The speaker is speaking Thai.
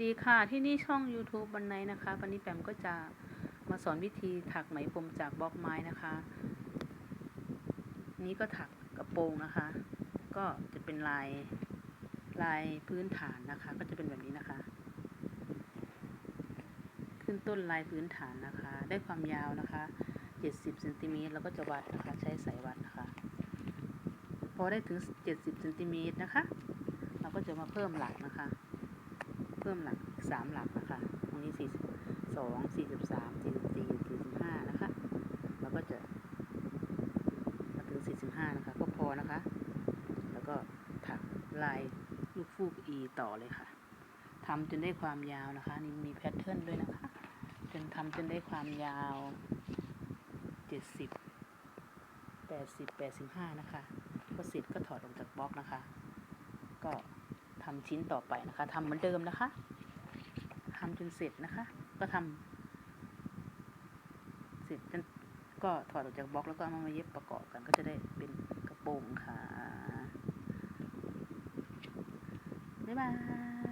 สดีค่ะที่นี่ช่อง YouTube บันไนนะคะ วันนี้แปมก็จะมาสอนวิธีถักไหมพรมจากบล็อกไม้นะคะ นี้ก็ถักกระโปรงนะคะ ก็จะเป็นลายลายพื้นฐานนะคะ ก็จะเป็นแบบนี้นะคะ ขึ้นต้นลายพื้นฐานนะคะ ได้ความยาวนะคะ 70เซนติเมตรแล้วก็จะวัดนะคะ ใช้สายวัดนะคะ พอได้ถึง 70เซนติเมตรนะคะ เราก็จะมาเพิ่มหลักนะคะ พิ่มหลักสามหลักนะคะตรงนี้สี่สองสี่สิบสามสี่สิบสี่สี่สิบห้านะคะแล้วก็จะมาถึงสี่สิบห้านะคะ ก็พอนะคะ แล้วก็ถักลายลูกฟูกอีต่อเลยค่ะทำจนได้ความยาวนะคะ นี่มีแพทเทิร์นด้วยนะคะ จนทำจนได้ความยาวเจ็ดสิบแปดสิบแปดสิบห้านะคะ ก็เสร็จก็ถอดออกจากบล็อกนะคะ ก็ ทำชิ้นต่อไปนะคะทำเหมือนเดิมนะคะทำจนเสร็จนะคะ ก็ทำเสร็จจนก็ถอดออกจากบล็อกแล้วก็เอามาเย็บประกอบกันก็จะได้เป็นกระโปรงค่ะบ๊ายบาย